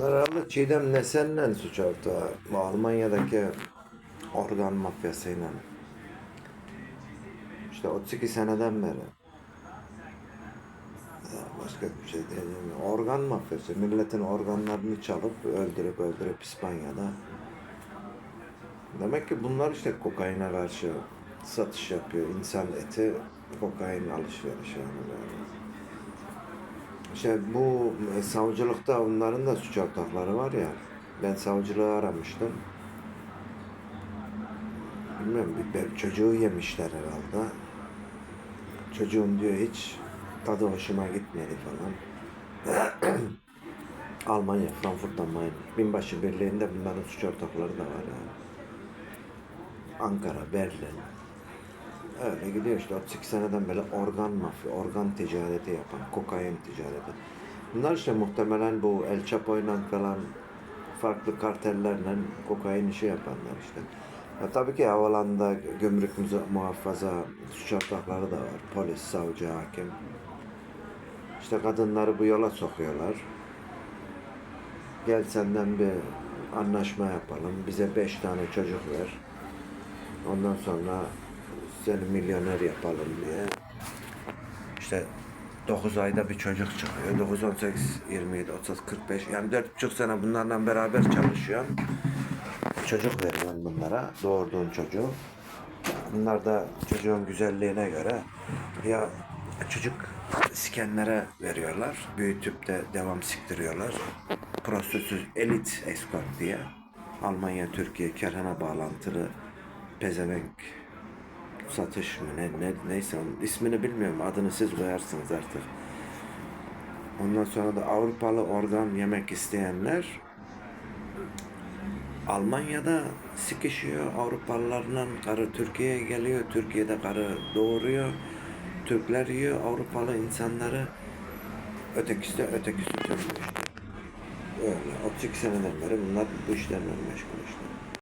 Herhalde Çiğdem Nesen'le suç ortağı. Almanya'daki organ mafyasıyla. İşte 32 seneden beri. Başka bir şey diyeceğim. Organ mafyası. Milletin organlarını çalıp öldürüp öldürüp İspanya'da. Demek ki bunlar işte kokaine karşı satış yapıyor. İnsan eti kokain alışverişi yani. İşte bu e, savcılıkta onların da suç ortakları var ya. Ben savcılığı aramıştım. Bilmiyorum bir çocuğu yemişler herhalde. Çocuğun diyor hiç tadı hoşuma gitmedi falan. Almanya, Frankfurt'tan Main. Binbaşı Birliği'nde bunların suç ortakları da var yani. Ankara, Berlin. Öyle gidiyor işte 38 seneden beri organ mafya, organ ticareti yapan, kokain ticareti. Bunlar işte muhtemelen bu El Chapo'yla falan farklı kartellerle kokain işi yapanlar işte. Ya tabii ki havalanda gümrük muhafaza suç ortakları da var. Polis, savcı, hakim. İşte kadınları bu yola sokuyorlar. Gel senden bir anlaşma yapalım. Bize beş tane çocuk ver. Ondan sonra seni milyoner yapalım diye. İşte 9 ayda bir çocuk çıkıyor. 9, 18, 27, 30, 45. Yani 4,5 sene bunlarla beraber çalışıyor. Çocuk veriyorsun bunlara. Doğurduğun çocuğu. Bunlar da çocuğun güzelliğine göre ya çocuk skenlere veriyorlar. Büyütüp de devam siktiriyorlar. Prostitüt elit escort diye. Almanya, Türkiye, kerhana bağlantılı pezevenk satış mı ne, ne neyse onun ismini bilmiyorum. Adını siz koyarsınız artık. Ondan sonra da Avrupalı organ yemek isteyenler Almanya'da sıkışıyor. Avrupalılarla karı Türkiye'ye geliyor. Türkiye'de karı doğuruyor. Türkler yiyor. Avrupalı insanları ötekisi de ötekisi türlü işte. Öyle 32 seneden beri bunlar bu işlerle meşgul işte.